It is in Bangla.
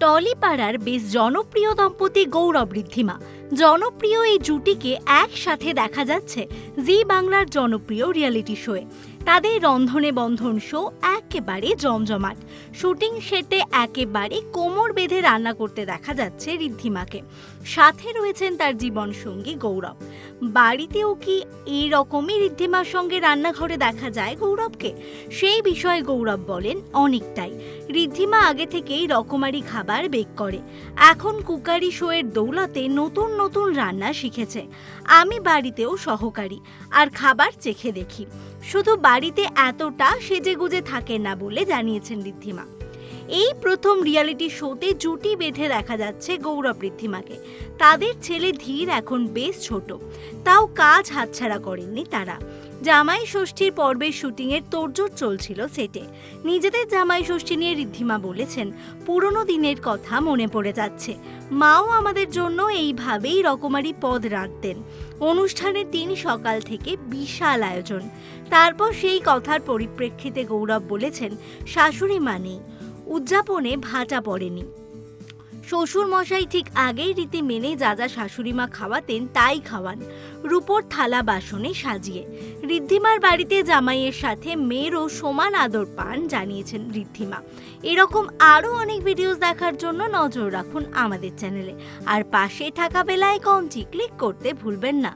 টলিপাড়ার বেশ জনপ্রিয় দম্পতি গৌরব ঋদ্ধিমা। জনপ্রিয় এই জুটিকে একসাথে দেখা যাচ্ছে জি বাংলার জনপ্রিয় রিয়েলিটি শোয়ে তাদের রন্ধনে বন্ধন শো একেবারে জমজমাট। শুটিং সেটে একেবারে কোমর বেঁধে রান্না করতে দেখা যাচ্ছে ঋদ্ধিমাকে সাথে রয়েছেন তার জীবনসঙ্গী গৌরব। বাড়িতেও কি এই রকমই ঋদ্ধিমার সঙ্গে রান্নাঘরে দেখা যায় গৌরবকে? সেই বিষয়ে গৌরব বলেন, অনেকটাই। ঋদ্ধিমা আগে থেকেই রকমারি খাবার বেক করে। এখন কুকারি শোয়ের দৌলতে নতুন নতুন রান্না শিখেছে। আমি বাড়িতেও সহকারী, আর খাবার চেখে দেখি। শুধু বাড়িতে এতটা সেজেগুজে থাকে না বলে জানিয়েছেন ঋদ্ধিমা। এই প্রথম রিয়ালিটি শোতে জুটি বেঁধে দেখা যাচ্ছে গৌরব ঋদ্ধিমাকে। তাদের ছেলে ধীর এখন বেশ ছোট। তাও কাজ হাতছাড়া করেননি তারা। জামাই ষষ্ঠীর পর্বের শুটিংয়ের তোড়জোড় চলছিল সেটে। নিজেদের জামাই ষষ্ঠী নিয়ে ঋদ্ধিমা বলেছেন, পুরনো দিনের কথা মনে পড়ে যাচ্ছে। মাও আমাদের জন্য এইভাবেই রকমারি পদ রাখতেন অনুষ্ঠানের দিন সকাল থেকে বিশাল আয়োজন। তারপর সেই কথার পরিপ্রেক্ষিতে গৌরব বলেছেন, শাশুড়ি মানেই উদযাপনে ভাটা পড়েনি। শ্বশুর মশাই ঠিক আগেই রীতি মেনে যা যা শাশুড়ি মা খাওয়াতেন তাই খাওয়ান। রূপোর থালা বাসনে সাজিয়ে ঋদ্ধিমার বাড়িতে জামাইয়ের সাথে মেয়েরও সমান আদর পান জানিয়েছেন ঋদ্ধিমা। এরকম আরও অনেক ভিডিওস দেখার জন্য নজর রাখুন আমাদের চ্যানেলে আর পাশে থাকা বেলায় কমটি ক্লিক করতে ভুলবেন না।